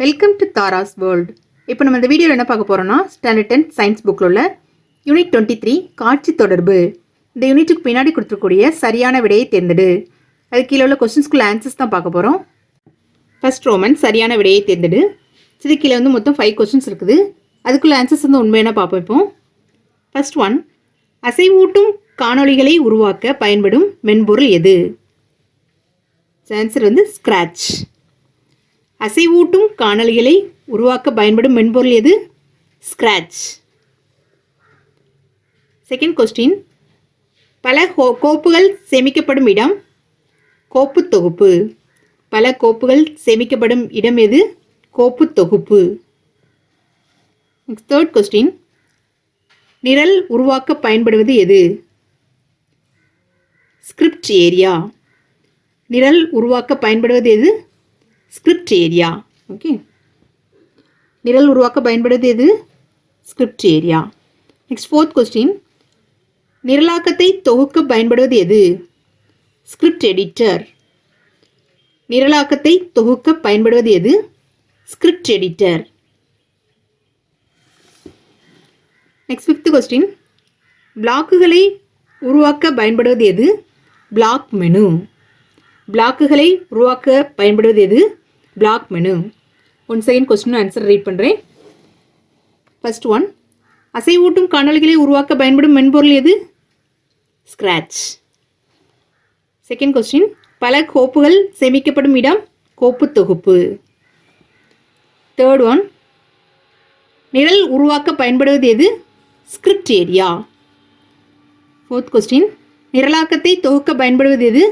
Welcome to Tara's world இப்போ நம்ம இந்த வீடியோவில் என்ன பார்க்க போகிறோம்னா ஸ்டாண்டர்ட் டென்த் சயின்ஸ் புக்கில் உள்ள யூனிட் டுவெண்ட்டி த்ரீ காட்சி தொடர்பு. இந்த யூனிட்டுக்கு பின்னாடி கொடுத்துருக்கூடிய சரியான விடையை தேர்ந்தெடு. அது கீழே உள்ள கொஸ்டின்ஸ்குள்ள ஆன்சர்ஸ் தான் பார்க்க போகிறோம் ஃபர்ஸ்ட் ரோமன் சரியான விடையை தேர்ந்தெடு. இது கீழே வந்து மொத்தம் ஃபைவ் கொஸ்டின்ஸ் இருக்குது. அதுக்குள்ள ஆன்சர்ஸ் வந்து உண்மையான பார்ப்போம் இப்போ? ஃபர்ஸ்ட் ஒன் அசைவூட்டும் காணொளிகளை உருவாக்க பயன்படும் மென்பொருள் எது? ஆன்சர் வந்து ஸ்க்ராட்ச் அசைவூட்டும் காணொளிகளை உருவாக்க பயன்படும் மென்பொருள் எது? ஸ்க்ராட்ச் செகண்ட் கொஸ்டின் பல கோ கோப்புகள் சேமிக்கப்படும் இடம்? கோப்பு தொகுப்பு. பல கோப்புகள் சேமிக்கப்படும் இடம் எது? கோப்பு தொகுப்பு. தேர்ட் கொஸ்டின் நிரல் உருவாக்க பயன்படுவது எது? ஸ்கிரிப்ட் ஏரியா நிரல் உருவாக்க பயன்படுவது எது? ஸ்கிரிப்ட் ஏரியா ஓகே நிரல் உருவாக்க பயன்படுவது எது? Script area next fourth question நிரலாக்கத்தை தொகுக்க பயன்படுவது எது? ஸ்கிரிப்ட் எடிட்டர் நிரலாக்கத்தை தொகுக்க பயன்படுவது எது? Script editor next fifth question பிளாக்குகளை உருவாக்க பயன்படுவது எது? பிளாக் மெனு பிளாக்குகளை உருவாக்க பயன்படுவது எது? Block menu one second question answer read பண்ணுறேன் ஃபர்ஸ்ட் ஒன் அசைவூட்டும் காணொலிகளை உருவாக்க பயன்படும் மென்பொருள் எது? ஸ்க்ராட்ச் செகண்ட் கொஸ்டின் பல கோப்புகள் சேமிக்கப்படும் இடம் கோப்பு தொகுப்பு. தேர்ட் ஒன் நிரல் உருவாக்க பயன்படுவது எது? ஸ்கிரிப்ட் ஏரியா ஃபோர்த் கொஸ்டின் நிரலாக்கத்தை தொகுக்க பயன்படுவது எது?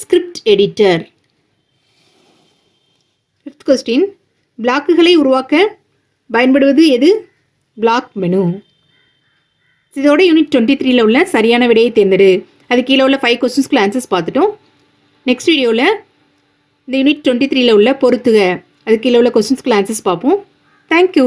Script editor. ஃபிஃப்த் கொஸ்டின் பிளாக்குகளை உருவாக்க பயன்படுவது எது? Block menu. இதோட யூனிட் டுவெண்ட்டி த்ரீல உள்ள சரியான விடையை தேர்ந்தெடு. அது கீழே உள்ள ஃபைவ் கொஸ்டின்ஸ்க்குள்ள ஆன்சர்ஸ் பார்த்துட்டோம். நெக்ஸ்ட் வீடியோவில் இந்த யூனிட் டுவெண்ட்டி த்ரீல உள்ள பொறுத்துக அது கீழே உள்ள கொஸ்டின்ஸ்க்குள்ள ஆன்சர்ஸ் பார்ப்போம். தேங்க்யூ